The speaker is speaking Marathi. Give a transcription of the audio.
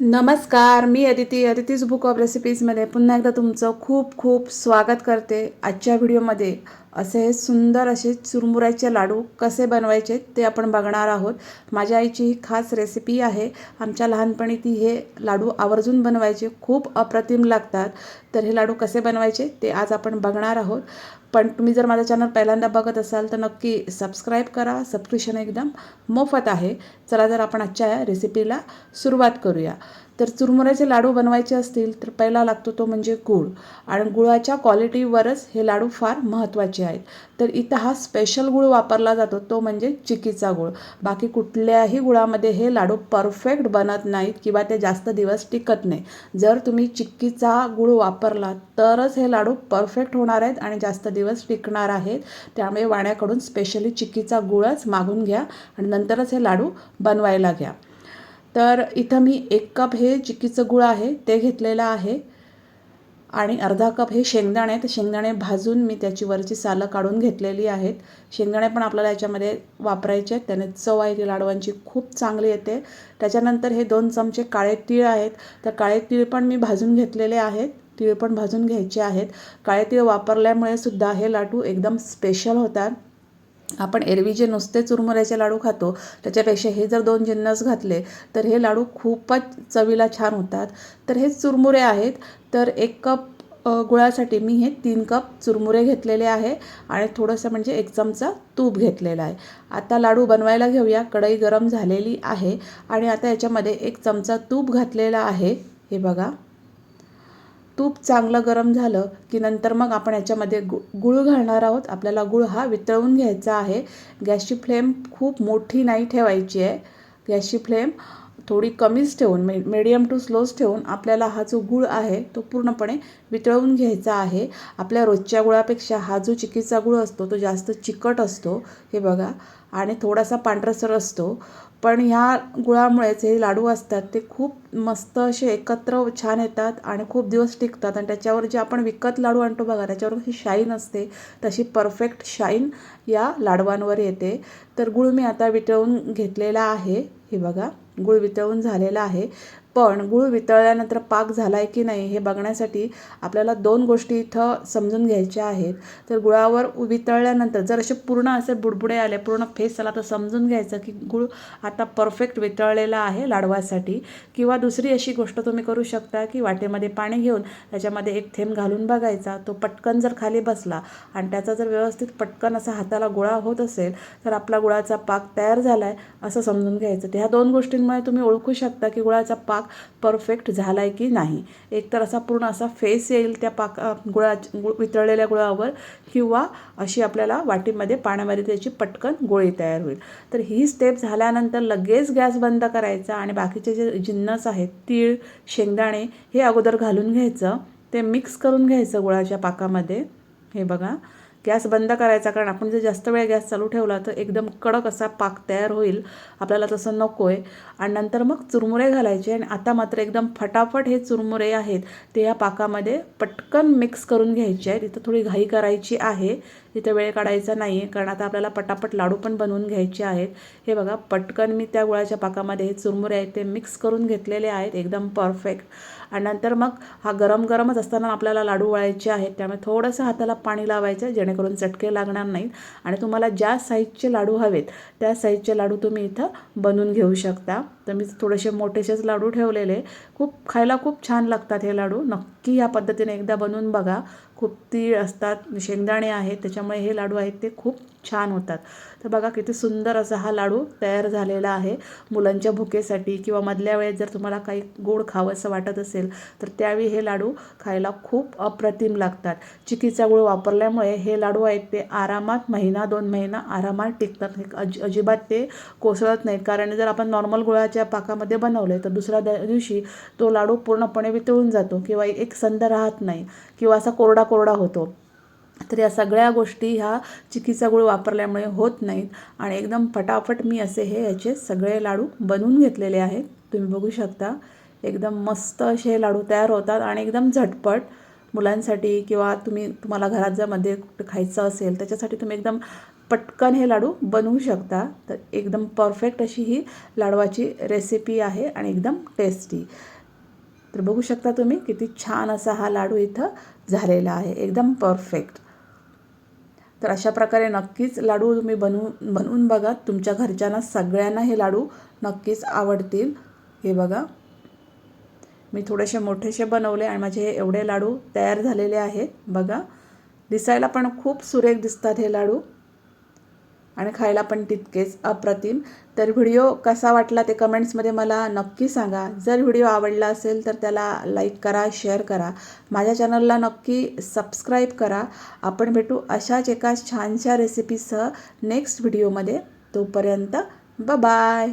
नमस्कार मी अदिती. अदितीज बुक ऑफ रेसिपीजमध्ये पुन्हा एकदा तुमचं खूप खूप स्वागत करते आजच्या व्हिडिओमध्ये असे सुंदर असे चुरमुऱ्याचे लाडू कसे बनवायचे ते आपण बघणार आहोत. माझ्या आईची ही खास रेसिपी आहे. आमच्या लहानपणी ती हे लाडू आवर्जून बनवायचे. खूप अप्रतिम लागतात. तर हे लाडू कसे बनवायचे ते आज आपण बघणार आहोत. पण तुम्ही जर माझा चॅनल पहिल्यांदा बघत असाल तर नक्की सबस्क्राईब करा. सबस्क्रिप्शन एकदम मोफत आहे. चला जर आपण आजच्या या रेसिपीला सुरुवात करूया. तर चुरमुऱ्याचे लाडू बनवायचे असतील तर पहिला लागतो तो म्हणजे गूळ. आणि गुळाच्या क्वालिटीवरच हे लाडू फार महत्त्वाचे आहेत. तर इथं हा स्पेशल गूळ वापरला जातो तो म्हणजे चिकीचा गुळ. बाकी कुठल्याही गुळामध्ये हे लाडू परफेक्ट बनत नाहीत किंवा ते जास्त दिवस टिकत नाही. जर तुम्ही चिक्कीचा गूळ वापरला तरच हे लाडू परफेक्ट होणार आहेत आणि जास्त दिवस टिकणार आहेत. त्यामुळे वाण्याकडून स्पेशली चिक्कीचा गुळच मागून घ्या आणि नंतरच हे लाडू बनवायला घ्या. तर इथं मी एक कप हे चिकीचं गुळ आहे ते घेतलेलं आहे. आणि अर्धा कप हे शेंगदाणे तर शेंगदाणे भाजून मी त्याची वरची सालं काढून घेतलेली आहेत. शेंगदाणे पण आपल्याला याच्यामध्ये वापरायचे आहेत. त्याने चव आहे ती लाडवांची खूप चांगली येते. त्याच्यानंतर हे दोन चमचे काळे तीळ आहेत. तर काळे तीळ पण मी भाजून घेतलेले आहेत. तीळ पण भाजून घ्यायचे आहेत. काळे तीळ वापरल्यामुळे सुद्धा हे लाडू एकदम स्पेशल होतात. आपण एरवी जे नुसते चुरमुऱ्याचे लाडू खातो त्याच्यापेक्षा हे जर दोन जिन्नस घातले तर हे लाडू खूपच चवीला छान होतात. तर हे चुरमुरे आहेत तर एक कप गुळासाठी मी हे तीन कप चुरमुरे घेतलेले आहे आणि थोडंसं म्हणजे एक चमचा तूप घेतलेला आहे. आता लाडू बनवायला घेऊया कढई गरम झालेली आहे आणि आता याच्यामध्ये एक चमचा तूप घातलेला आहे. हे बघा. तूप चांगलं गरम झालं की नंतर मग आपण याच्यामध्ये गु गुळ घालणार आहोत. आपल्याला गुळ हा वितळवून घ्यायचा आहे. गॅसची फ्लेम खूप मोठी नाही ठेवायची आहे. गॅसची फ्लेम थोडी कमीच ठेवून मे मिडियम टू स्लोच ठेवून आपल्याला हा जो गुळ आहे तो पूर्णपणे वितळवून घ्यायचा आहे. आपल्या रोजच्या गुळापेक्षा हा जो चिकीचा गुळ असतो तो जास्त चिकट असतो हे बघा. आणि थोडासा पांढरसर असतो. पण ह्या गुळामुळेच हे लाडू असतात ते खूप मस्त असे एकत्र छान येतात आणि खूप दिवस टिकतात. आणि त्याच्यावर जे आपण विकत लाडू आणतो बघा त्याच्यावर कशी शाईन असते तशी परफेक्ट शाईन या लाडवांवर येते. तर गुळ मी आता वितळून घेतलेला आहे. हे बघा गुळ वितळून झालेला आहे. पण गूळ वितळल्यानंतर पाक झाला आहे की नाही हे बघण्यासाठी आपल्याला दोन गोष्टी इथं समजून घ्यायच्या आहेत. तर गुळावर वितळल्यानंतर जर असे पूर्ण असे बुडबुडे आले पूर्ण फेस आला तर समजून घ्यायचं की गुळ आता परफेक्ट वितळलेला आहे लाडवासाठी. किंवा दुसरी अशी गोष्ट तुम्ही करू शकता की वाटेमध्ये पाणी घेऊन त्याच्यामध्ये एक थेंब घालून बघायचा. तो पटकन जर खाली बसला आणि त्याचा जर व्यवस्थित पटकन असा हाताला गोळा होत असेल तर आपला गुळाचा पाक तयार झाला आहे असं समजून घ्यायचं. ह्या दोन गोष्टींमुळे तुम्ही ओळखू शकता की गुळाचा पाक पाक परफेक्ट झाला आहे की नाही. एकतर असा पूर्ण असा फेस येईल त्या पाक गुळा गुळ वितळलेल्या गुळावर किंवा अशी आपल्याला वाटीमध्ये पाण्यामध्ये त्याची पटकन गोळी तयार होईल. तर ही स्टेप झाल्यानंतर लगेच गॅस बंद करायचा आणि बाकीचे जे जिन्नस आहेत तीळ शेंगदाणे हे अगोदर घालून घ्यायचं. ते मिक्स करून घ्यायचं गुळाच्या पाकामध्ये. हे बघा. गॅस बंद करायचा कारण आपण जर जास्त वेळ गॅस चालू ठेवला तर एकदम कडक असा पाक तयार होईल. आपल्याला तसं नको आहे आणि नंतर मग चुरमुरे घालायचे. आणि आता मात्र एकदम फटाफट हे चुरमुरे आहेत ते या पाकामध्ये पटकन मिक्स करून घ्यायचे आहेत. इथं थोडी घाई करायची आहे. तिथे वेळ काढायचा नाही आहे कारण आता आपल्याला पटापट लाडू पण बनवून घ्यायचे आहेत. हे बघा पटकन मी त्या गुळाच्या पाकामध्ये हे चुरमुरे आहेत ते मिक्स करून घेतलेले आहेत. एकदम परफेक्ट आणि नंतर मग हा गरम गरमच असताना आपल्याला लाडू वळायचे आहेत. त्यामुळे थोडंसं हाताला पाणी लावायचं जेणेकरून चटके लागणार नाहीत. आणि तुम्हाला ज्या साईजचे लाडू हवेत त्या साईजचे लाडू तुम्ही इथं बनवून घेऊ शकता. तर मी थोडेसे मोठेसेच लाडू ठेवलेले. खूप खायला खूप छान लागतात हे लाडू. नक्की ह्या पद्धतीने एकदा बनवून बघा. खूप तीळ असतात शेंगदाणे आहेत त्याच्यामुळे हे लाडू आहेत ते खूप छान होतात. तर बघा किती सुंदर असा हा लाडू तयार झालेला आहे. मुलांच्या भुकेसाठी किंवा मधल्या वेळेत जर तुम्हाला काही गोड खावंसं वाटत असेल तर त्यावेळी हे लाडू खायला खूप अप्रतिम लागतात. चिकीचा गुळ वापरल्यामुळे हे लाडू आहेत ते आरामात महिना दोन महिना आरामात टिकतात. अज अजिबात ते कोसळत नाहीत. कारण जर आपण नॉर्मल गुळाच्या पाकामध्ये बनवले तर दुसऱ्या दिवशी तो लाडू पूर्णपणे वितळून जातो किंवा एक संद राहत नाही किंवा असा कोरडा कोरडा होतो. तर या सगळ्या गोष्टी ह्या चिकीचा गुळ वापरल्यामुळे होत नाहीत. आणि एकदम फटाफट मी असे हे याचे सगळे लाडू बनवून घेतलेले आहेत. तुम्ही बघू शकता एकदम मस्त असे हे लाडू तयार होतात आणि एकदम झटपट मुलांसाठी किंवा तुम्ही तुम्हाला घरात जर मध्ये खायचं असेल त्याच्यासाठी तुम्ही एकदम पटकन हे लाडू बनवू शकता. तर एकदम परफेक्ट अशी ही लाडवाची रेसिपी आहे आणि एकदम टेस्टी. तर बघू शकता तुम्ही किती छान असा हा लाडू इथं झालेला आहे. एकदम परफेक्ट. तर अशा प्रकारे नक्कीच लाडू तुम्ही बनवून बनवून बघा. तुमच्या घरच्यांना सगळ्यांना हे लाडू नक्कीच आवडतील. हे बघा. मी थोडेसे मोठेसे बनवले आणि माझे हे एवढे लाडू तयार झालेले आहेत. बघा. दिसायला पण खूप सुरेख दिसतात हे लाडू. आणि खायला पण तितकेच अप्रतिम. तर व्हिडिओ कसा वाटला ते कमेंट्समध्ये मला नक्की सांगा. जर व्हिडिओ आवडला असेल तर त्याला लाईक करा शेअर करा. माझ्या चॅनलला नक्की सबस्क्राईब करा. आपण भेटू अशाच एका छानशा रेसिपीसह नेक्स्ट व्हिडिओमध्ये तोपर्यंत ब बाय